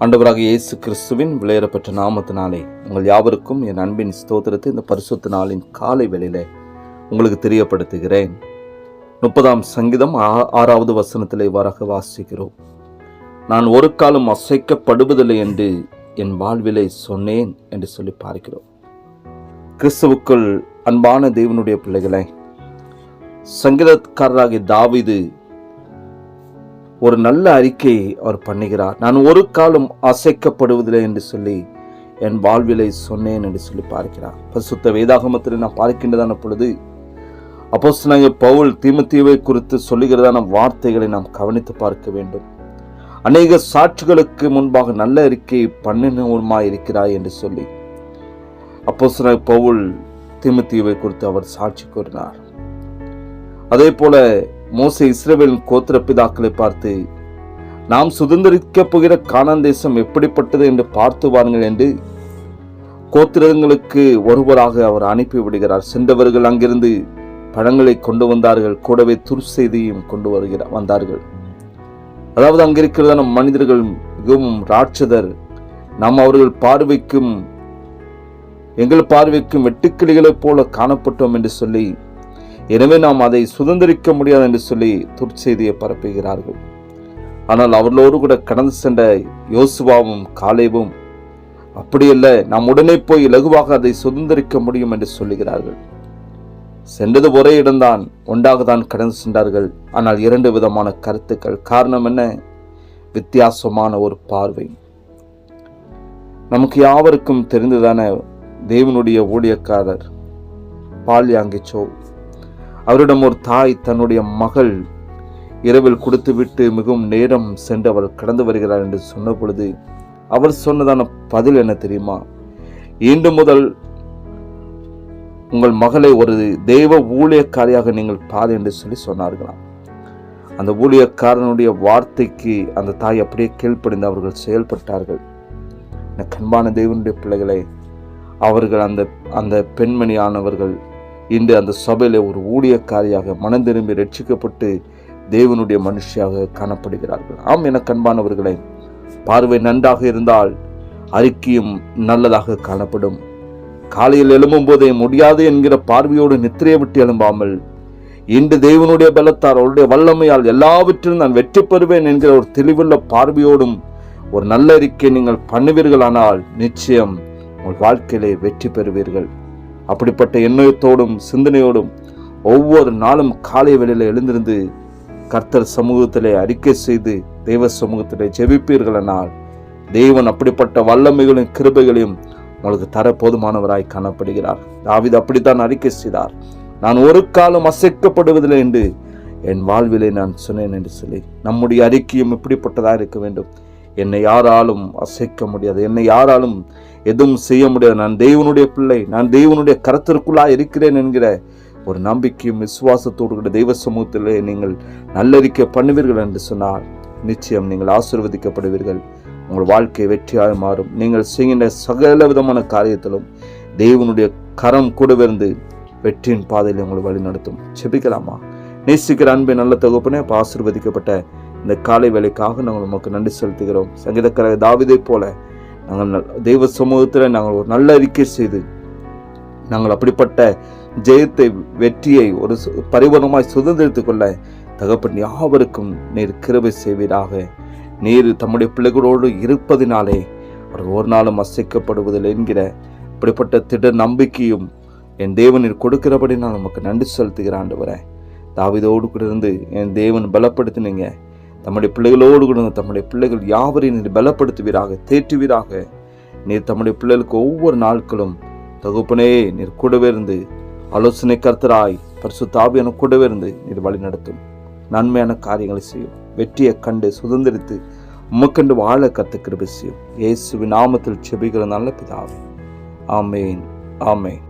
ஆண்டவராக இயேசு கிறிஸ்துவின் விளையரப்பட்ட நாமத்தினாலே உங்கள் யாவருக்கும் என் அன்பின் ஸ்தோத்திரத்தை இந்த பரிசுத்த நாளின் காலை வேளையிலே உங்களுக்கு தெரியப்படுத்துகிறேன். முப்பதாம் சங்கீதம் ஆ- ஆறாவது வசனத்தில் இவ்வாறாக வாசிக்கிறோம். நான் ஒரு காலம் அசைக்கப்படுவதில்லை என்று என் வாழ்விலை சொன்னேன் என்று சொல்லி பார்க்கிறோம். கிறிஸ்துவுக்குள் அன்பான தேவனுடைய பிள்ளைகளை சங்கீதக்காரராகிய தாவிது ஒரு நல்ல அறிக்கையை அவர் பண்ணுகிறார். நான் ஒரு காலம் அசைக்கப்படுவதில்லை என்று சொல்லி என் வாழ்விலை சொன்னேன் என்று சொல்லி பார்க்கிறார். பரிசுத்த வேதாகமத்தில் நான் பார்க்கின்றதான பொழுது அப்போஸ்தலனாகிய பவுல் தீமத்தீவை குறித்து சொல்லுகிறதான வார்த்தைகளை நாம் கவனித்து பார்க்க வேண்டும். அநேக சாட்சிகளுக்கு முன்பாக நல்ல அறிக்கையை பண்ணினவுமாய் இருக்கிறாய் என்று சொல்லி அப்போஸ்தலனாகிய பவுல் தீமத்தீவை குறித்து அவர் சாட்சி கூறினார். அதே போல மோசை இஸ்ரேவேலின் கோத்திர பிதாக்களை பார்த்து நாம் சுதந்திரிக்கப் போகிற கானான் தேசம் எப்படிப்பட்டது என்று பார்த்து வாருங்கள் என்று கோத்திரங்களுக்கு ஒருவராக அவர் அனுப்பி விடுகிறார். சென்றவர்கள் அங்கிருந்து பழங்களை கொண்டு வந்தார்கள். கூடவே துர்செய்தியும் கொண்டு வருகிறார் வந்தார்கள். அதாவது அங்கிருக்கிறதான மனிதர்கள் மிகவும் ராட்சதர். நாம் அவர்கள் பார்வைக்கும் எங்கள் பார்வைக்கும் வெட்டுக்கிளிகளைப் போல காணப்பட்டோம் என்று சொல்லி எனவே நாம் அதை சுதந்திரிக்க முடியாது என்று சொல்லி துர்ச்செய்தியை பரப்புகிறார்கள். ஆனால் அவர்களோடு கூட கடந்து சென்ற யோசுவாவும் காலேவும் அப்படியல்ல நாம் உடனே போய் இலகுவாக அதை சுதந்திரிக்க முடியும் என்று சொல்லுகிறார்கள். சென்றது ஒரே இடம்தான் ஒன்றாக தான் கடந்து சென்றார்கள். ஆனால் இரண்டு விதமான கருத்துக்கள். காரணம் என்ன? வித்தியாசமான ஒரு பார்வை. நமக்கு யாவருக்கும் தெரிந்ததான தேவனுடைய ஊழியக்காரர்? பால்யாங்கிச்சோ அவரிடம் ஒரு தாய் தன்னுடைய மகள் இரவில் கொடுத்துவிட்டு மிகவும் நேரம் சென்று அவர் கடந்து வருகிறார் என்று சொன்ன பொழுது அவர் சொன்னதான பதில் என்ன தெரியுமா? இன்று முதல் உங்கள் மகளை ஒரு தெய்வ ஊழியக்காரியாக நீங்கள் பாரு என்று சொல்லி சொன்னார்களாம். அந்த ஊழியக்காரனுடைய வார்த்தைக்கு அந்த தாய் அப்படியே கீழ்ப்படிந்து அவர்கள் செயல்பட்டார்கள். கண்பான தெய்வனுடைய பிள்ளைகளை அவர்கள் அந்த அந்த பெண்மணியானவர்கள் இன்று அந்த சபையில் ஒரு ஊழியக்காரியாக மனம் திரும்பி ரட்சிக்கப்பட்டு தேவனுடைய மனுஷியாக காணப்படுகிறார்கள். ஆம் என கண்பானவர்களே பார்வை நன்றாக இருந்தால் அறிக்கையும் நல்லதாக காணப்படும். காலையில் எழும்பும் போதே முடியாது என்கிற பார்வையோடு நித்திரையை விட்டு எழும்பாமல் இன்று தேவனுடைய பலத்தார் அவருடைய வல்லமையால் எல்லாவற்றிலும் நான் வெற்றி பெறுவேன் என்கிற ஒரு தெளிவுள்ள பார்வையோடும் ஒரு நல்ல அறிக்கை நீங்கள் பண்ணுவீர்களானால் நிச்சயம் உங்கள் வாழ்க்கையிலே வெற்றி பெறுவீர்கள். அப்படிப்பட்ட எண்ணத்தோடும் சிந்தனையோடும் ஒவ்வொரு நாளும் காலை வேளையில் எழுந்திருந்து கர்த்தர் சமூகத்திலே அறிக்கை செய்து தெய்வ சமூகத்திலே ஜெபிப்பீர்களானால் தேவன் அப்படிப்பட்ட வல்லமைகளையும் கிருபைகளையும் உங்களுக்கு தர போதுமானவராய் காணப்படுகிறார். தாவீது அப்படித்தான் அறிக்கை செய்தார். நான் ஒரு காலம் அசைக்கப்படுவதில்லை என்று என் வாழ்விலே நான் சொன்னேன் என்று சொல்லி நம்முடைய அறிக்கையும் இப்படிப்பட்டதாக இருக்க வேண்டும். என்னை யாராலும் அசைக்க முடியாது என்னை யாராலும் எதுவும் செய்ய முடியாது. நான் தெய்வனுடைய பிள்ளை நான் தெய்வனுடைய கருத்திற்குள்ளாக இருக்கிறேன் என்கிற ஒரு நம்பிக்கையும் விசுவாசத்தோடு கூட தெய்வ சமூகத்திலே நீங்கள் நல்லறிக்கை பண்ணுவீர்கள் என்று சொன்னால் நிச்சயம் நீங்கள் ஆசிர்வதிக்கப்படுவீர்கள். உங்கள் வாழ்க்கை வெற்றியாக மாறும். நீங்கள் செய்கின்ற சகல விதமான காரியத்திலும் தெய்வனுடைய கரம் கூடவிருந்து வெற்றியின் பாதையில் உங்களை வழி நடத்தும் செபிக்கலாமா நேசிக்கிற அன்பை நல்ல தொகுப்பினே இப்போ ஆசிர்வதிக்கப்பட்ட இந்த காலை வேலைக்காக நாங்கள் உமக்கு நன்றி செலுத்துகிறோம். சங்கீதக்கர தாவிதை போல நாங்கள் நல்- தெய்வ சமூகத்தில் நாங்கள் ஒரு நல்ல அறிக்கை செய்து நாங்கள் அப்படிப்பட்ட ஜெயத்தை வெற்றியை ஒரு சு- பரிபூர்ணமாய் சுதந்திரித்துக் கொள்ள தகப்பன் யாவருக்கும் நீர் கிருபை செய்வீராக. நீர் தம்முடைய பிள்ளைகளோடு இருப்பதினாலே அவர் ஒரு நாளும் அசைக்கப்படுவதில்லை என்கிற அப்படிப்பட்ட திட நம்பிக்கையும் என் தேவனில் கொடுக்கிறபடி நான் நமக்கு நன்றி செலுத்துகிற வரேன் தாவிதோடு கூட இருந்து என் தேவன் பலப்படுத்தினீங்க. தம்முடைய பிள்ளைகளோடு கூட தம்முடைய பிள்ளைகள் யாவரையும் நீர் பலப்படுத்துவீராக தேற்றுவீராக. நீர் தம்முடைய பிள்ளைகளுக்கு ஒவ்வொரு நாட்களும் தகுப்பனே நீர் கூடவே இருந்து ஆலோசனை கர்த்தராய் பரிசு என கூடவே இருந்து நீர் வழி நடத்தும். நன்மையான காரியங்களை செய்யும். வெற்றியை கண்டு சுதந்திரித்து உமக்கண்டு வாழ கத்து கிருபி செய்யும். இயேசுவின் நாமத்தில் செபிகிற நல்ல பிதாவே. ஆமேன். ஆமேன்.